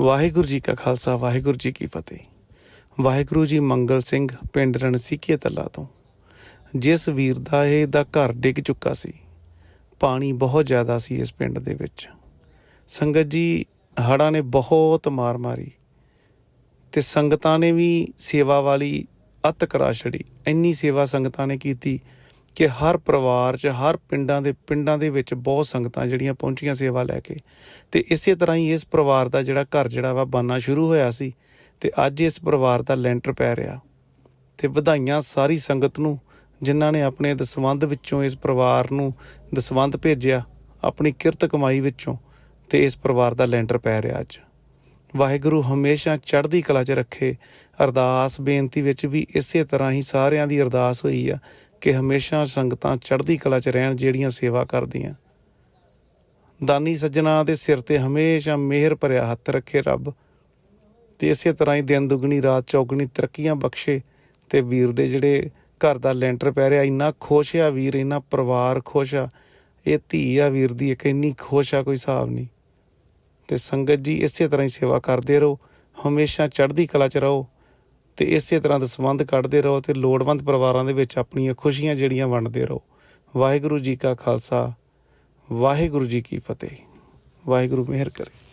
ਵਾਹਿਗੁਰੂ ਜੀ ਕਾ ਖਾਲਸਾ, ਵਾਹਿਗੁਰੂ ਜੀ ਕੀ ਫਤਿਹ। ਵਾਹਿਗੁਰੂ ਜੀ ਮੰਗਲ ਸਿੰਘ ਪਿੰਡ ਰਣਸੀਕੇ ਤੱਲਾ ਤੋਂ। ਜਿਸ ਵੀਰ ਦਾ ਇਹ ਦਾ ਘਰ ਡਿੱਗ ਚੁੱਕਾ ਸੀ, ਪਾਣੀ ਬਹੁਤ ਜ਼ਿਆਦਾ ਸੀ ਇਸ ਪਿੰਡ ਦੇ ਵਿੱਚ। ਸੰਗਤ ਜੀ ਹੜ੍ਹਾਂ ਨੇ ਬਹੁਤ ਮਾਰ ਮਾਰੀ ਤੇ ਸੰਗਤਾਂ ਨੇ ਵੀ ਸੇਵਾ ਵਾਲੀ ਅਤ ਕਰਾ ਛੜੀ ਇੰਨੀ ਸੇਵਾ ਸੰਗਤਾਂ ਨੇ ਕੀਤੀ ਕਿ ਹਰ ਪਰਿਵਾਰ 'ਚ, ਹਰ ਪਿੰਡਾਂ ਦੇ ਪਿੰਡਾਂ ਦੇ ਵਿੱਚ ਬਹੁਤ ਸੰਗਤਾਂ ਜਿਹੜੀਆਂ ਪਹੁੰਚੀਆਂ ਸੇਵਾ ਲੈ ਕੇ। ਤੇ ਇਸੇ ਤਰ੍ਹਾਂ ਹੀ ਇਸ ਪਰਿਵਾਰ ਦਾ ਜਿਹੜਾ ਘਰ ਜਿਹੜਾ ਵਾ ਬਾਨਾ ਸ਼ੁਰੂ ਹੋਇਆ ਸੀ ਤੇ ਅੱਜ ਇਸ ਪਰਿਵਾਰ ਦਾ ਲੈਂਟਰ ਪੈ ਰਿਹਾ। ਤੇ ਵਧਾਈਆਂ ਸਾਰੀ ਸੰਗਤ ਨੂੰ ਜਿਨ੍ਹਾਂ ਨੇ ਆਪਣੇ ਦਸਵੰਧ ਵਿੱਚੋਂ ਇਸ ਪਰਿਵਾਰ ਨੂੰ ਦਸਵੰਧ ਭੇਜਿਆ, ਆਪਣੀ ਕਿਰਤ ਕਮਾਈ ਵਿੱਚੋਂ ਤੇ ਇਸ ਪਰਿਵਾਰ ਦਾ ਲੈਂਟਰ ਪੈ ਰਿਹਾ ਅੱਜ। ਵਾਹਿਗੁਰੂ ਹਮੇਸ਼ਾ ਚੜ੍ਹਦੀ ਕਲਾ 'ਚ ਰੱਖੇ, ਅਰਦਾਸ ਬੇਨਤੀ ਵਿੱਚ ਵੀ ਇਸੇ ਤਰ੍ਹਾਂ ਹੀ ਸਾਰਿਆਂ ਦੀ ਅਰਦਾਸ ਹੋਈ ਆ ਕਿ ਹਮੇਸ਼ਾ ਸੰਗਤਾਂ ਚੜ੍ਹਦੀ ਕਲਾ 'ਚ ਰਹਿਣ ਜਿਹੜੀਆਂ ਸੇਵਾ ਕਰਦੀਆਂ। ਦਾਨੀ ਸੱਜਣਾ ਦੇ ਸਿਰ ਤੇ ਹਮੇਸ਼ਾ ਮਿਹਰ ਭਰਿਆ ਹੱਥ ਰੱਖੇ ਰੱਬ। ਤੇ ਇਸੇ ਤਰ੍ਹਾਂ ਹੀ ਦਿਨ ਦੁਗਣੀ, ਰਾਤ ਚੌਗਣੀ ਤਰੱਕੀਆਂ ਬਖਸ਼ੇ ਤੇ ਵੀਰ ਦੇ ਜਿਹੜੇ ਘਰ ਦਾ ਲੈਂਟਰ ਪੈ ਰਿਹਾ, ਇੰਨਾ ਖੁਸ਼ ਆ ਵੀਰ, ਇੰਨਾ ਪਰਿਵਾਰ ਖੁਸ਼ ਆ। ਇਹ ਧੀ ਆ ਵੀਰ ਦੀ ਇੱਕ ਇੰਨੀ ਖੁਸ਼ ਆ, ਕੋਈ ਹਿਸਾਬ ਨਹੀਂ। ਤੇ ਸੰਗਤ ਜੀ ਇਸੇ ਤਰ੍ਹਾਂ ਹੀ ਸੇਵਾ ਕਰਦੇ ਰਹੋ, ਹਮੇਸ਼ਾ ਚੜ੍ਹਦੀ ਕਲਾ 'ਚ ਰਹੋ। ਤੇ ਇਸੇ ਤਰ੍ਹਾਂ ਦੇ ਸੰਬੰਧ ਕੱਢਦੇ ਰਹੋ ਤੇ ਲੋੜਵੰਦ ਪਰਿਵਾਰਾਂ ਦੇ ਵਿੱਚ ਆਪਣੀਆਂ ਖੁਸ਼ੀਆਂ ਜਿਹੜੀਆਂ ਵੰਡਦੇ ਰਹੋ। ਵਾਹਿਗੁਰੂ ਜੀ ਕਾ ਖਾਲਸਾ, ਵਾਹਿਗੁਰੂ ਜੀ ਕੀ ਫਤਿਹ। ਵਾਹਿਗੁਰੂ ਮਿਹਰ ਕਰੇ।